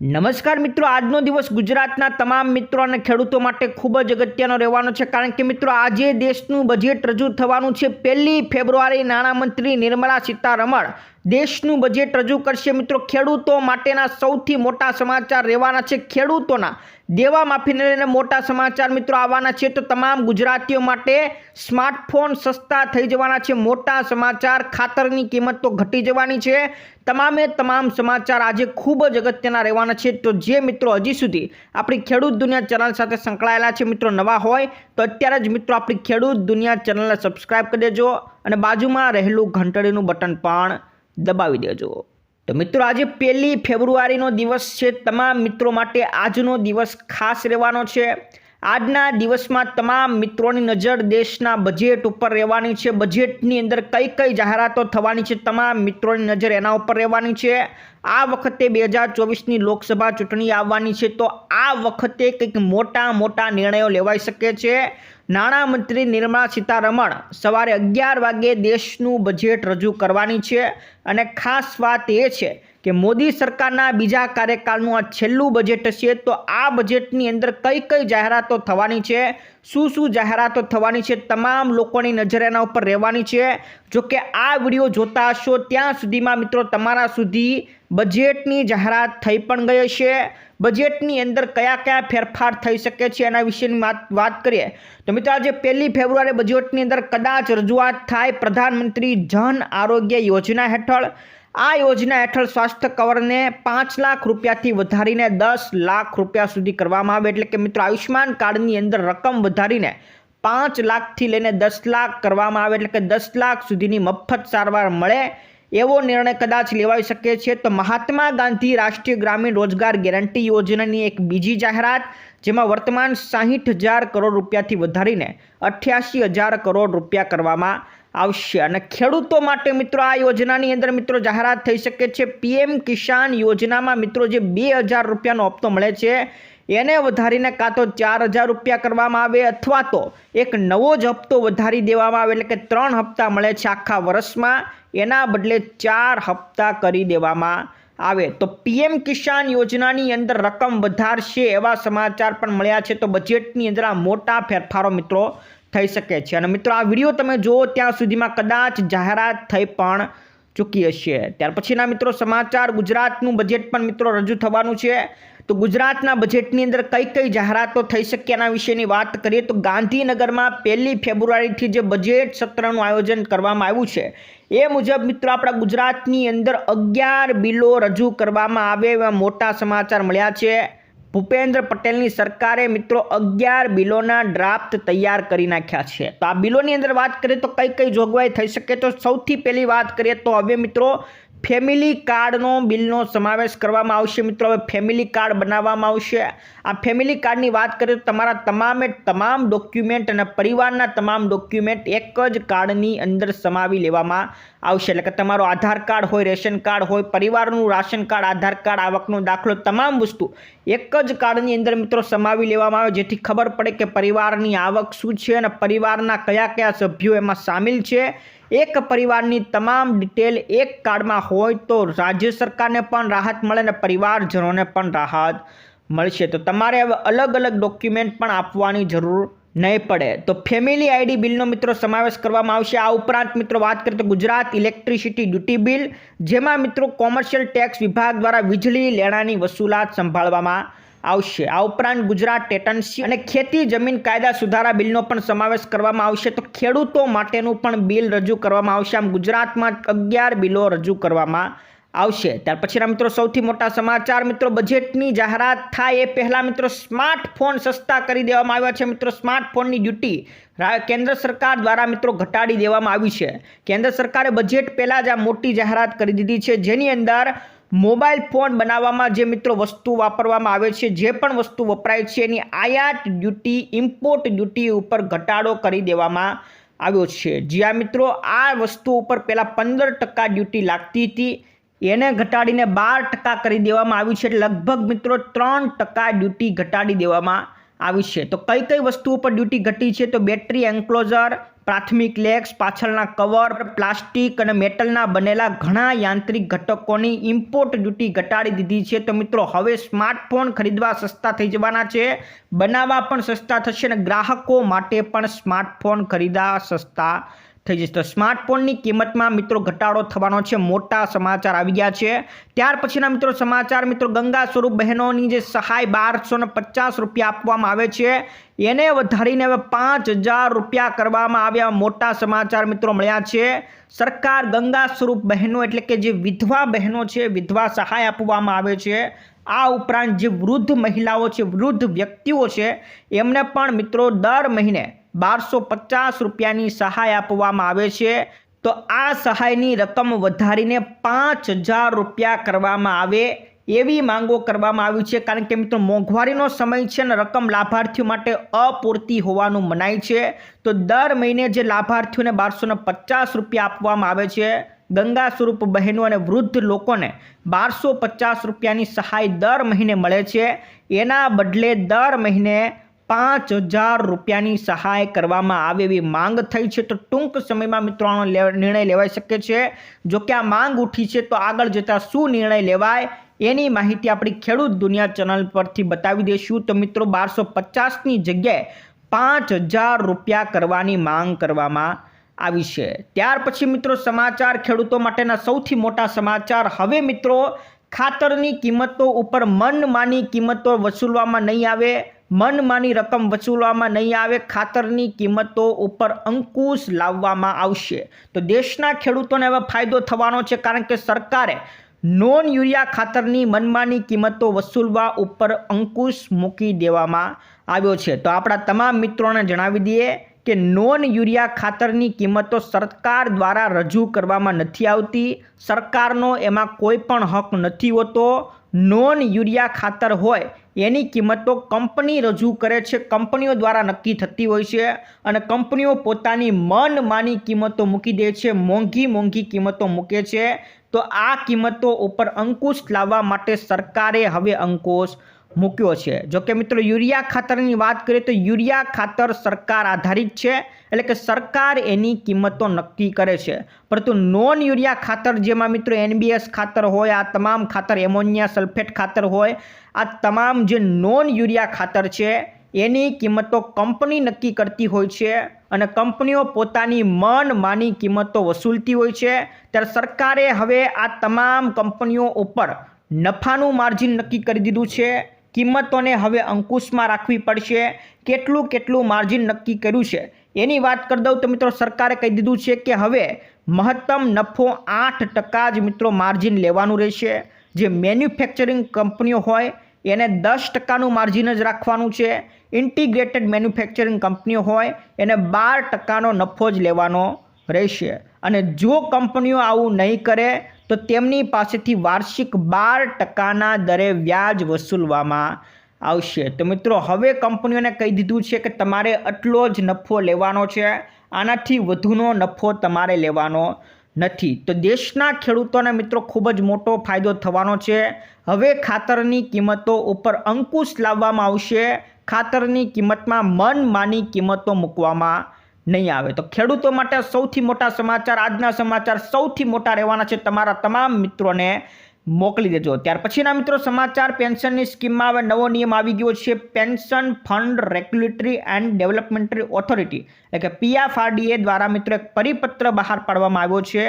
નમસ્કાર મિત્રો, આજનો દિવસ ગુજરાતના તમામ મિત્રો અને ખેડૂતો માટે ખૂબ જ અગત્યનો રહેવાનો છે. કારણ કે મિત્રો, આજે દેશનું બજેટ રજૂ થવાનું છે. પહેલી ફેબ્રુઆરી નાણામંત્રી નિર્મલા સીતારમણ દેશનું બજેટ રજૂ કરશે. મિત્રો, ખેડૂતો માટેના સૌથી મોટા સમાચાર રહેવાના છે. ખેડૂતોના દેવા માફીને લઈને મોટા સમાચાર મિત્રો આવવાના છે તો તમામ ગુજરાતીઓ માટે સ્માર્ટફોન સસ્તા થઈ જવાના છે. મોટા સમાચાર ખાતરની કિંમત તો ઘટી જવાની છે. તમામે તમામ સમાચાર આજે ખૂબ જ અગત્યના રહેવાના છે. તો જે મિત્રો હજી સુધી આપણી ખેડૂત દુનિયા ચેનલ સાથે સંકળાયેલા છે, મિત્રો નવા હોય તો અત્યારે જ મિત્રો આપણી ખેડૂત દુનિયા ચેનલને સબસ્ક્રાઈબ કરી દેજો અને બાજુમાં રહેલું ઘંટડીનું બટન પણ દબાવી દેજો. તો મિત્રો, આજે પહેલી ફેબ્રુઆરીનો દિવસ છે. તમામ મિત્રો માટે આજનો દિવસ ખાસ રહેવાનો છે. આજના દિવસમાં તમામ મિત્રોની નજર દેશના બજેટ ઉપર રહેવાની છે. બજેટની અંદર કઈ કઈ જાહેરાતો થવાની છે તમામ મિત્રોની નજર એના ઉપર રહેવાની છે. આ વખતે બે હજાર ચોવીસની લોકસભા ચૂંટણી આવવાની છે. તો આ વખતે કંઈક મોટા મોટા નિર્ણયો લેવાઈ શકે છે. નાણામંત્રી નિર્મલા સીતારમણ સવારે અગિયાર વાગે દેશનું બજેટ રજૂ કરવાની છે અને ખાસ વાત એ છે કે મોદી સરકારના બીજા કાર્યકાળનું આ છેલ્લું બજેટ હશે તો આ બજેટની અંદર કઈ કઈ જાહેરાતો થવાની છે? શું શું જાહેરાતો થવાની છે? તમામ લોકોની નજર એના ઉપર રહેવાની છે. જો કે આ વીડિયો જોતા હશો, ત્યાં સુધીમાં મિત્રો તમારા સુધી બજેટની જાહેરાત થઈ પણ ગઈ હશે બજેટની અંદર કયા કયા ફેરફાર થઈ શકે છે એના વિશેની વાત કરીએ. તો મિત્રો આજે પહેલી ફેબ્રુઆરી બજેટની અંદર કદાચ રજૂઆત થાય પ્રધાનમંત્રી જન આરોગ્ય યોજના હેઠળ. આ યોજના હેઠળ સ્વાસ્થ્ય કવરને પાંચ લાખ રૂપિયાથી વધારીને દસ લાખ રૂપિયા સુધી કરવામાં આવે. એટલે કે મિત્રો, આયુષ્યમાન કાર્ડની અંદર રકમ વધારીને પાંચ લાખથી લઈને દસ લાખ કરવામાં આવે. એટલે કે દસ લાખ સુધીની મફત સારવાર મળે એવો નિર્ણય કદાચ લેવાઈ શકે છે. તો મહાત્મા ગાંધી રાષ્ટ્રીય ગ્રામીણ રોજગાર ગેરંટી યોજનાની એક બીજી જાહેરાત, જેમાં વર્તમાન સાહીઠ હજાર કરોડ રૂપિયાથી વધારીને અઠ્યાસી હજાર કરોડ રૂપિયા કરવામાં આવશે. અને ખેડૂતો માટે મિત્રો આ યોજનાની અંદર મિત્રો જાહેરાત થઈ શકે છે. પીએમ કિસાન યોજનામાં મિત્રો જે બે હજાર રૂપિયાનો હપ્તો મળે છે, એને વધારીને કાં તો ચાર હજાર રૂપિયા કરવામાં આવે અથવા તો એક નવો જ હપ્તો વધારી દેવામાં આવે. એટલે કે ત્રણ હપ્તા મળે છે આખા વર્ષમાં. એના બદલે ચાર હપ્તા કરી દેવામાં આવે. તો પીએમ કિસાન યોજનાની અંદર રકમ વધારશે એવા સમાચાર પણ મળ્યા છે. તો બજેટની અંદર આ મોટા ફેરફારો મિત્રો થઈ શકે છે. અને મિત્રો, આ વીડિયો તમે જુઓ ત્યાં સુધીમાં કદાચ જાહેરાત થઈ પણ ચૂકી હશે. ત્યાર પછીના મિત્રો, સમાચાર ગુજરાતનું બજેટ પણ મિત્રો રજૂ થવાનું છે. તો ગુજરાતના બજેટની અંદર કઈ કઈ જાહેરાતો થઈ શકે એના વિશેની વાત કરીએ તો ગાંધીનગરમાં પહેલી ફેબ્રુઆરીથી જે બજેટ સત્રનું આયોજન કરવામાં આવ્યું છે, એ મુજબ મિત્રો આપણા ગુજરાતની અંદર અગિયાર બિલો રજૂ કરવામાં આવે એવા મોટા સમાચાર મળ્યા છે. ભૂપેન્દ્ર પટેલની સરકારે મિત્રો અગિયાર બિલોના ડ્રાફ્ટ તૈયાર કરી નાખ્યા છે. તો આ બિલોની અંદર વાત કરીએ તો કઈ કઈ જોગવાઈ થઈ શકે? તો સૌથી પહેલી વાત કરીએ તો હવે મિત્રો ફેમિલી કાર્ડનો બિલનો સમાવેશ કરવામાં આવશે મિત્રો. હવે ફેમિલી કાર્ડ બનાવવામાં આવશે. આ ફેમિલી કાર્ડની વાત કરીએ તો તમારા તમામે તમામ ડોક્યુમેન્ટ અને પરિવારના તમામ ડોક્યુમેન્ટ એક જ કાર્ડની અંદર સમાવી લેવામાં આવશે. એટલે કે તમારો આધાર કાર્ડ હોય, રેશન કાર્ડ હોય, પરિવારનું રાશન કાર્ડ, આધાર કાર્ડ, આવકનો દાખલો, તમામ વસ્તુ એક જ કાર્ડની અંદર મિત્રો સમાવી લેવામાં આવે. જેથી ખબર પડે કે પરિવારની આવક શું છે અને પરિવારના કયા કયા સભ્યો એમાં સામેલ છે. એક પરિવારની તમામ ડિટેલ એક કાર્ડમાં હોય તો રાજ્ય સરકારને પણ રાહત મળે અને પરિવારજનોને પણ રાહત મળશે. તો તમારે હવે અલગ અલગ ડોક્યુમેન્ટ પણ આપવાની જરૂર નહીં પડે. તો ફેમિલી આઈડી બિલનો મિત્રો સમાવેશ કરવામાં આવશે. આ ઉપરાંત મિત્રો વાત કરીએ તો ગુજરાત ઇલેક્ટ્રિસિટી ડ્યુટી બિલ, જેમાં મિત્રો કોમર્શિયલ ટેક્સ વિભાગ દ્વારા વીજળી લેણાની વસૂલાત સંભાળવામાં આવશે. આ ઉપરાંત ગુજરાત ટેટન્સી અને ખેતી જમીન કાયદા સુધારા બિલનો પણ સમાવેશ કરવામાં આવશે. તો ખેડૂતો માટેનું પણ બિલ રજૂ કરવામાં આવશે. આમ ગુજરાતમાં અગિયાર બિલો રજૂ કરવામાં આવશે. ત્યાર પછીના મિત્રો સૌથી મોટા સમાચાર. મિત્રો બજેટની જાહેરાત થાય એ પહેલાં મિત્રો સ્માર્ટફોન સસ્તા કરી દેવામાં આવ્યા છે. મિત્રો સ્માર્ટફોનની ડ્યુટી કેન્દ્ર સરકાર દ્વારા મિત્રો ઘટાડી દેવામાં આવી છે. કેન્દ્ર સરકારે બજેટ પહેલાં જ આ મોટી જાહેરાત કરી દીધી છે. જેની અંદર મોબાઈલ ફોન બનાવવામાં જે મિત્રો વસ્તુ વાપરવામાં આવે છે, જે પણ વસ્તુ વપરાય છે, એની આયાત ડ્યુટી, ઇમ્પોર્ટ ડ્યુટી ઉપર ઘટાડો કરી દેવામાં આવ્યો છે. જ્યાં મિત્રો, આ વસ્તુ ઉપર પહેલાં પંદર ટકા ડ્યુટી લાગતી હતી. એને ઘટાડીને બાર ટકા કરી દેવામાં આવી છે, એટલે લગભગ મિત્રો ત્રણ ટકા ડ્યુટી ઘટાડી દેવામાં આવી છે. તો કઈ કઈ વસ્તુ ઉપર ડ્યુટી ઘટી છે? તો બેટરી એન્ક્લોઝર પ્રાથમિક લેક્સ, પાછળના કવર, પ્લાસ્ટિક અને મેટલના બનેલા ઘણા યાંત્રિક ઘટકોની ઇમ્પોર્ટ ડ્યુટી ઘટાડી દીધી છે. તો મિત્રો, હવે સ્માર્ટફોન ખરીદવા સસ્તા થઈ જવાના છે, બનાવવા પણ સસ્તા થશે અને ગ્રાહકો માટે પણ સ્માર્ટફોન ખરીદવા સસ્તા થઈ જશે. તો સ્માર્ટફોનની કિંમતમાં મિત્રો ઘટાડો થવાનો છે. મોટા સમાચાર આવી ગયા છે. ત્યાર પછીના મિત્રો સમાચાર, મિત્રો ગંગા સ્વરૂપ બહેનોની જે સહાય બારસો પચાસ રૂપિયા આપવામાં આવે છે. એને વધારીને હવે પાંચ હજાર રૂપિયા કરવામાં આવ્યા મોટા સમાચાર મિત્રો મળ્યા છે. સરકાર ગંગા સ્વરૂપ બહેનો એટલે કે જે વિધવા બહેનો છે, વિધવા સહાય આપવામાં આવે છે. આ ઉપરાંત જે વૃદ્ધ મહિલાઓ છે, વૃદ્ધ વ્યક્તિઓ છે, એમને પણ મિત્રો દર મહિને બારસો પચાસ રૂપિયાની સહાય આપવામાં આવે છે. તો આ સહાયની રકમ વધારીને પાંચ હજાર રૂપિયા કરવામાં આવે એવી માંગો કરવામાં આવી છે. કારણ કે મિત્રો, મોંઘવારીનો સમય છે ને રકમ લાભાર્થીઓ માટે અપૂરતી હોવાનું મનાય છે. તો દર મહિને જે લાભાર્થીઓને બારસો પચાસ રૂપિયા આપવામાં આવે છે, ગંગા સ્વરૂપ બહેનો અને વૃદ્ધ લોકોને બારસો પચાસ રૂપિયાની સહાય દર મહિને મળે છે. એના બદલે દર મહિને પાંચ હજાર રૂપિયાની સહાય કરવામાં આવે એવી માંગ થઈ છે. તો ટૂંક સમયમાં મિત્રો આનો લે- નિર્ણય લેવાઈ શકે છે. જો કે આ માંગ ઉઠી છે તો આગળ જતાં શું નિર્ણય લેવાય એની માહિતી આપણી ખેડૂત દુનિયા ચેનલ પરથી બતાવી દઈશું. તો મિત્રો બારસો પચાસની જગ્યાએ પાંચ હજાર રૂપિયા કરવાની માંગ કરવામાં આવી છે. ત્યાર પછી મિત્રો સમાચાર ખેડૂતો માટેના સૌથી મોટા સમાચાર. હવે મિત્રો ખાતરની કિંમતો ઉપર મનમાની કિંમતો વસૂલવામાં નહીં આવે. મનમાની રકમ વસૂલવામાં નહીં આવે, ખાતરની કિંમતો ઉપર અંકુશ લાવવામાં આવશે. તો દેશના ખેડૂતોને હવે ફાયદો થવાનો છે કારણ કે સરકારે નોન યુરિયા ખાતરની મનમાની કિંમતો વસૂલવા ઉપર અંકુશ મૂકી દેવામાં આવ્યો છે. તો આપણા તમામ મિત્રોને જણાવી દઈએ કે નોન યુરિયા ખાતરની કિંમતો સરકાર દ્વારા રજૂ કરવામાં નથી આવતી. સરકારનો એમાં કોઈ પણ હક નથી હોતો. નોન યુરિયા ખાતર હોય, એની કિંમતો કંપની રજૂ કરે છે. કંપનીઓ દ્વારા નક્કી થતી હોય છે અને કંપનીઓ પોતાની મનમાની કિંમતો મૂકી દે છે. મોંઘી મોંઘી કિંમતો મૂકે છે. તો આ કિંમતો ઉપર અંકુશ લાવવા માટે સરકારે હવે અંકુશ મૂક્યો છે. જો કે મિત્રો, યુરિયા ખાતરની વાત કરીએ તો યુરિયા ખાતર સરકાર આધારિત છે, એટલે કે સરકાર એની કિંમતો નક્કી કરે છે. પરંતુ નોન યુરિયા ખાતર જેમાં મિત્રો એનબીએસ ખાતર હોય, આ તમામ ખાતર, એમોનિયા સલ્ફેટ ખાતર હોય, આ તમામ જે નોન યુરિયા ખાતર છે, એની કિંમતો કંપની નક્કી કરતી હોય છે અને કંપનીઓ પોતાની મન માની કિંમતો વસૂલતી હોય છે. ત્યારે સરકારે હવે આ તમામ કંપનીઓ ઉપર નફાનું માર્જિન નક્કી કરી દીધું છે. કિંમતોને હવે અંકુશમાં રાખવી પડશે. કેટલું કેટલું માર્જિન નક્કી કર્યું છે? એની વાત કરી દઉં તો મિત્રો સરકારે કહી દીધું છે કે હવે મહત્તમ નફો આઠ ટકા જ મિત્રો માર્જિન લેવાનું રહેશે. જે મેન્યુફેક્ચરિંગ કંપનીઓ હોય એને દસ ટકાનું માર્જિન જ રાખવાનું છે. ઇન્ટિગ્રેટેડ મેન્યુફેક્ચરિંગ કંપનીઓ હોય એને બાર ટકાનો નફો જ લેવાનો રહેશે. અને જો કંપનીઓ આવું નહીં કરે તો તેમની પાસેથી વાર્ષિક બાર ટકાના દરે વ્યાજ વસૂલવામાં આવશે. તો મિત્રો, હવે કંપનીઓને કહી દીધું છે કે તમારે આટલો જ નફો લેવાનો છે. આનાથી વધુનો નફો તમારે લેવાનો નથી. તો દેશના ખેડૂતોને મિત્રો, ખૂબ જ મોટો ફાયદો થવાનો છે. હવે ખાતરની કિંમતો ઉપર અંકુશ લાવવામાં આવશે. ખાતરની કિંમતમાં મનમાની કિંમતો મૂકવામાં નહીં આવે. તો ખેડૂતો માટે સૌથી મોટા સમાચાર, આજના સમાચાર સૌથી મોટા રહેવાના છે તમારા તમામ મિત્રોને મોકલી દેજો. ત્યાર પછીના મિત્રો સમાચાર, પેન્શનની સ્કીમમાં હવે નવો નિયમ આવી ગયો છે. Pension fund regulatory and developmentary authority એટલે કે પીએફઆરડીએ દ્વારા મિત્રો એક પરિપત્ર બહાર પાડવામાં આવ્યો છે.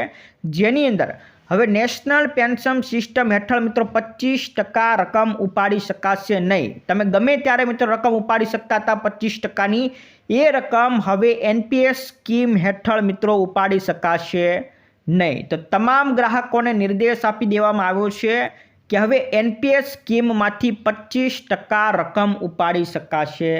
જેની અંદર હવે નેશનલ પેન્શન સિસ્ટમ હેઠળ મિત્રો પચીસ ટકા રકમ ઉપાડી શકાશે નહીં. તમે ગમે ત્યારે મિત્રો રકમ ઉપાડી શકતા હતા પચીસ ટકાની, એ રકમ હવે એનપીએસ સ્કીમ હેઠળ મિત્રો ઉપાડી શકાશે નહીં. તો તમામ ગ્રાહકોને નિર્દેશ આપી દેવામાં આવ્યો છે કે હવે એનપીએસ સ્કીમમાંથી પચીસ ટકા રકમ ઉપાડી શકાશે.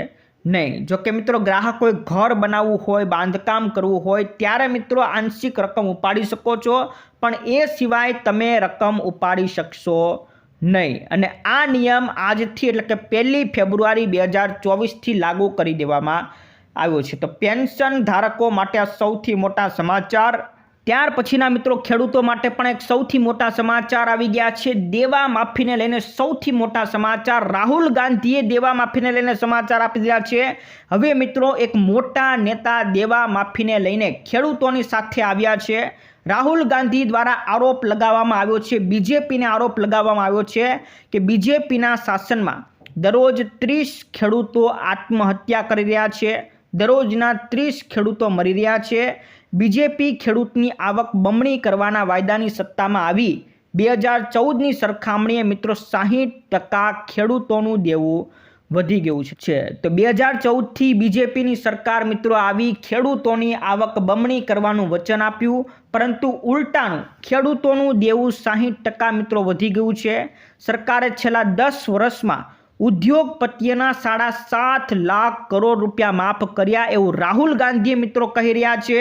નહીં. જો કે મિત્રો, ગ્રાહકોએ ઘર બનાવવું હોય, બાંધકામ કરવું હોય, ત્યારે મિત્રો આંશિક રકમ ઉપાડી શકો છો. પણ એ સિવાય તમે રકમ ઉપાડી શકશો નહીં. અને આ નિયમ આજથી એટલે કે પહેલી ફેબ્રુઆરી બે હજાર ચોવીસથી લાગુ કરી દેવામાં આવ્યો છે. તો પેન્શન ધારકો માટે આ સૌથી મોટા સમાચાર ત્યાર પછીના મિત્રો ખેડૂતો માટે પણ એક સૌથી મોટા સમાચાર આવી ગયા છે. દેવા માફીને લઈને સૌથી મોટા સમાચાર. રાહુલ ગાંધીએ દેવા માફીને લઈને સમાચાર આપી દીધા છે. હવે મિત્રો એક મોટા નેતા દેવા માફીને લઈને ખેડૂતોની સાથે આવ્યા છે. રાહુલ ગાંધી દ્વારા આરોપ લગાવવામાં આવ્યો છે. બીજેપીને આરોપ લગાવવામાં આવ્યો છે કે બીજેપીના શાસનમાં દરરોજ ત્રીસ ખેડૂતો આત્મહત્યા કરી રહ્યા છે. દરરોજના ત્રીસ ખેડૂતો મરી રહ્યા છે. બીજેપી ખેડૂતની આવક બમણી કરવાના વાયદાની સત્તામાં આવી. બે હજાર ચૌદની સરખામણીએ મિત્રો સાહીઠ ટકા ખેડૂતોનું દેવું વધી ગયું છે. તો બે હજાર ચૌદથી બીજેપીની સરકાર મિત્રો આવી ખેડૂતોની આવક બમણી કરવાનું વચન આપ્યું. પરંતુ ઉલટાનું ખેડૂતોનું દેવું સાહીઠ ટકા મિત્રો વધી ગયું છે. સરકારે છેલ્લા દસ વર્ષમાં ઉદ્યોગપતિઓના સાડા સાત લાખ કરોડ રૂપિયા માફ કર્યા એવું રાહુલ ગાંધીએ મિત્રો કહી રહ્યા છે.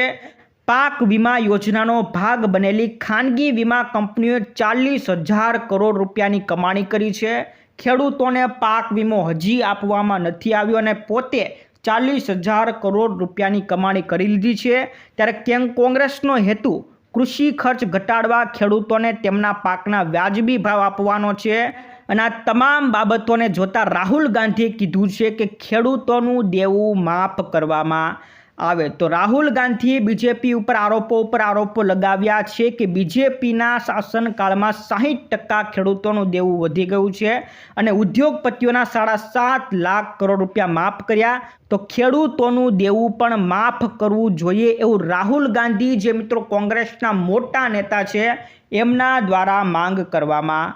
પાક વીમા યોજનાનો ભાગ બનેલી ખાનગી વીમા કંપનીઓએ ચાલીસ હજાર કરોડ રૂપિયાની કમાણી કરી છે. ખેડૂતોને પાક વીમો હજી આપવામાં નથી આવ્યો અને પોતે ચાલીસ હજાર કરોડ રૂપિયાની કમાણી કરી લીધી છે. ત્યારે કેમ કોંગ્રેસનો હેતુ કૃષિ ખર્ચ ઘટાડવા, ખેડૂતોને તેમના પાકના વ્યાજબી ભાવ આપવાનો છે? અને આ તમામ બાબતોને જોતા રાહુલ ગાંધીએ કીધું છે કે ખેડૂતોનું દેવું માફ કરવામાં આવે. તો રાહુલ ગાંધીએ બીજેપી ઉપર આરોપો ઉપર આરોપો લગાવ્યા છે કે બીજેપીના શાસનકાળમાં સાહીઠ ટકા ખેડૂતોનું દેવું વધી ગયું છે અને ઉદ્યોગપતિઓના સાડા સાત લાખ કરોડ રૂપિયા માફ કર્યા. તો ખેડૂતોનું દેવું પણ માફ કરવું જોઈએ એવું રાહુલ ગાંધી જે મિત્રો કોંગ્રેસના મોટા નેતા છે, એમના દ્વારા માંગ કરવામાં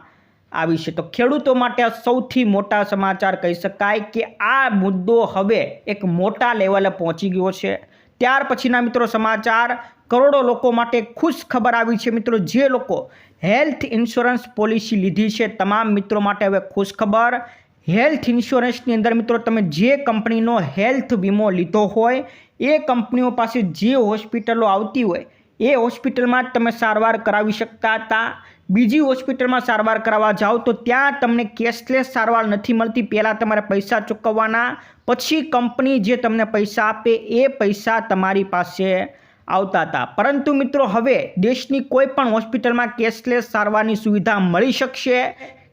આવી છે. તો ખેડૂતો માટે સૌથી મોટા સમાચાર કહી શકાય કે આ મુદ્દો હવે એક મોટા લેવલે પહોંચી ગયો છે. ત્યાર પછીના મિત્રો સમાચાર, કરોડો લોકો માટે ખુશ ખબર આવી છે મિત્રો. જે લોકો હેલ્થ ઇન્સ્યોરન્સ પોલિસી લીધી છે, તમામ મિત્રો માટે હવે ખુશ ખબર. હેલ્થ ઇન્સ્યોરન્સની અંદર મિત્રો તમે જે કંપનીનો હેલ્થ વીમો લીધો હોય, એ કંપનીઓ પાસે જે હોસ્પિટલો આવતી હોય, એ હોસ્પિટલમાં જ તમે સારવાર કરાવી શકતા હતા. બીજી હોસ્પિટલમાં સારવાર કરાવવા જાઓ તો ત્યાં તમને કેશલેસ સારવાર નથી મળતી. પહેલાં તમારે પૈસા ચૂકવવાના, પછી કંપની જે તમને પૈસા આપે એ પૈસા તમારી પાસે આવતા હતા. પરંતુ મિત્રો, હવે દેશની કોઈ પણ હોસ્પિટલમાં કેશલેસ સારવારની સુવિધા મળી શકશે.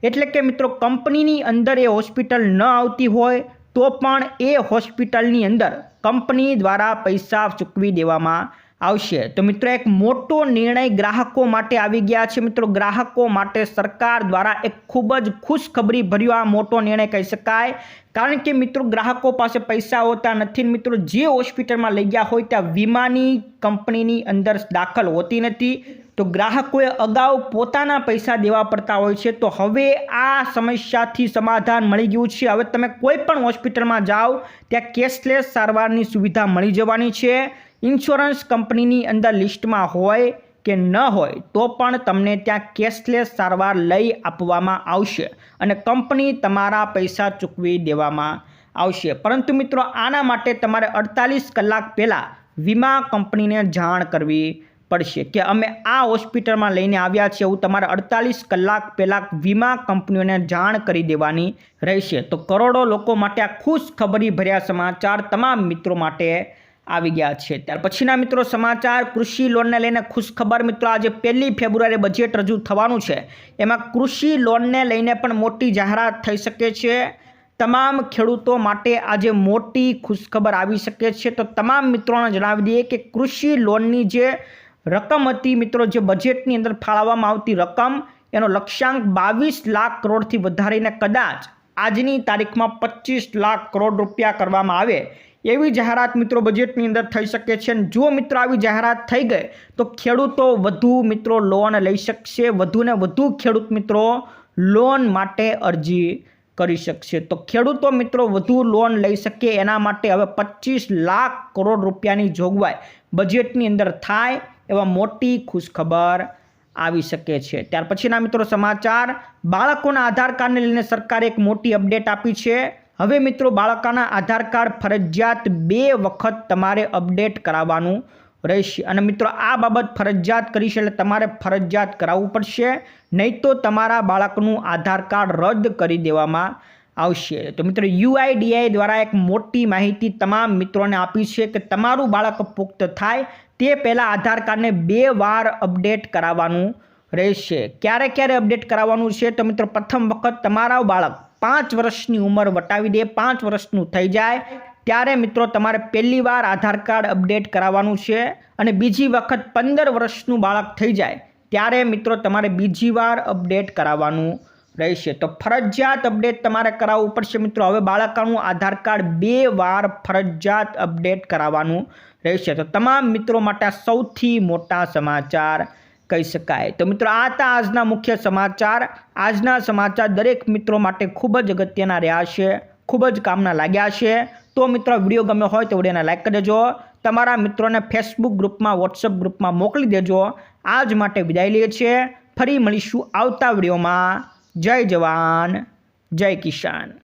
એટલે કે મિત્રો, કંપનીની અંદર એ હોસ્પિટલ ન આવતી હોય તો પણ એ હોસ્પિટલની અંદર કંપની દ્વારા પૈસા ચૂકવી દેવામાં આવશે. તો મિત્રો, એક મોટો નિર્ણય ગ્રાહકો માટે આવી ગયા છે. મિત્રો, ગ્રાહકો માટે સરકાર દ્વારા એક ખૂબ જ ખુશખબરી ભર્યો આ મોટો નિર્ણય કહી શકાય. કારણ કે મિત્રો, ગ્રાહકો પાસે પૈસા હોતા નથી મિત્રો, જે હોસ્પિટલમાં લઈ ગયા હોય ત્યાં વીમાની કંપનીની અંદર દાખલ હોતી નથી. તો ગ્રાહકોએ અગાઉ પોતાના પૈસા દેવા પડતા હોય છે. તો હવે આ સમસ્યાથી સમાધાન મળી ગયું છે. હવે તમે કોઈ પણ હોસ્પિટલમાં જાઓ, ત્યાં કેશલેસ સારવારની સુવિધા મળી જવાની છે. ઇન્સ્યોરન્સ કંપનીની અંદર લિસ્ટમાં હોય કે ન હોય તો પણ તમને ત્યાં કેશલેસ સારવાર લઈ આપવામાં આવશે અને કંપની તમારા પૈસા ચૂકવી દેવામાં આવશે. પરંતુ મિત્રો, આના માટે તમારે અડતાલીસ કલાક પહેલાં વીમા કંપનીને જાણ કરવી પડશે કે અમે આ હોસ્પિટલમાં લઈને આવ્યા છીએ એવું તમારે અડતાલીસ કલાક પહેલાં વીમા કંપનીઓને જાણ કરી દેવાની રહેશે. તો કરોડો લોકો માટે આ ખુશ ખબરી ભર્યા સમાચાર તમામ મિત્રો માટે આવી ગયા છે. ત્યાર પછીના મિત્રો સમાચાર, કૃષિ લોનને લઈને ખુશખબર મિત્રો, આજે પહેલી ફેબ્રુઆરી બજેટ રજૂ થવાનું છે. એમાં કૃષિ લોનને લઈને પણ મોટી જાહેરાત થઈ શકે છે. તમામ ખેડૂતો માટે આજે મોટી ખુશખબર આવી શકે છે. તો તમામ મિત્રોને જણાવી દઈએ કે કૃષિ લોનની જે રકમ હતી મિત્રો, જે બજેટની અંદર ફાળવવામાં આવતી રકમ, એનો લક્ષ્યાંક બાવીસ લાખ કરોડથી વધારીને કદાચ આજની તારીખમાં પચીસ લાખ કરોડ રૂપિયા કરવામાં આવે. એવી જાહેરાત મિત્રો બજેટની અંદર થઈ શકે છે. અને જો મિત્રો આવી જાહેરાત થઈ ગઈ, તો ખેડૂતો વધુ મિત્રો લોન લઈ શકશે. વધુને વધુ ખેડૂત મિત્રો લોન માટે અરજી કરી શકશે. તો ખેડૂતો મિત્રો વધુ લોન લઈ શકે, એના માટે હવે પચીસ લાખ કરોડ રૂપિયાની જોગવાઈ બજેટની અંદર થાય એવા મોટી ખુશખબર આવી શકે છે. ત્યાર પછીના મિત્રો સમાચાર, બાળકોના આધાર કાર્ડને લઈને સરકારે એક મોટી અપડેટ આપી છે. હવે મિત્રો બાળકોના આધાર કાર્ડ ફરજિયાત બે વખત તમારે અપડેટ કરાવવાનું રહેશે. અને મિત્રો આ બાબત ફરજિયાત કરીશ એટલે તમારે ફરજિયાત કરાવવું પડશે. નહીં તો તમારા બાળકનું આધાર કાર્ડ રદ કરી દેવામાં આવશે. તો મિત્રો યુઆઈડીઆઈ દ્વારા એક મોટી માહિતી તમામ મિત્રોને આપી છે કે તમારું બાળક પુખ્ત થાય તે પહેલાં આધાર કાર્ડને બે વાર અપડેટ કરાવવાનું રહેશે. ક્યારે ક્યારે અપડેટ કરાવવાનું છે? તો મિત્રો પ્રથમ વખત તમારા બાળક પાંચ વર્ષની ઉંમર વટાવી દે, પાંચ વર્ષનું થઈ જાય. ત્યારે મિત્રો તમારે પહેલી વાર આધાર કાર્ડ અપડેટ કરાવવાનું છે અને બીજી વખત પંદર વર્ષનું બાળક થઈ જાય, ત્યારે મિત્રો તમારે બીજી વાર અપડેટ કરાવવાનું રહેશે. તો ફરજિયાત અપડેટ તમારે કરાવવું પડશે મિત્રો. હવે બાળકનું આધાર કાર્ડ બે વાર ફરજિયાત અપડેટ કરાવવાનું રહેશે. તો તમામ મિત્રો માટે સૌથી મોટા સમાચાર કહી શકાય. તો મિત્રો, આ હતા આજના મુખ્ય સમાચાર. આજના સમાચાર દરેક મિત્રો માટે ખૂબ જ અગત્યના રહ્યા છે, ખૂબ જ કામના લાગ્યા છે. તો મિત્રો, વીડિયો ગમ્યો હોય તો વિડીયોને લાઇક કરી દેજો. તમારા મિત્રોને ફેસબુક ગ્રુપમાં વોટ્સઅપ ગ્રુપમાં મોકલી દેજો. આજ માટે વિદાય લઈએ છીએ. ફરી મળીશું આવતા વિડીયોમાં. જય જવાન, જય કિસાન.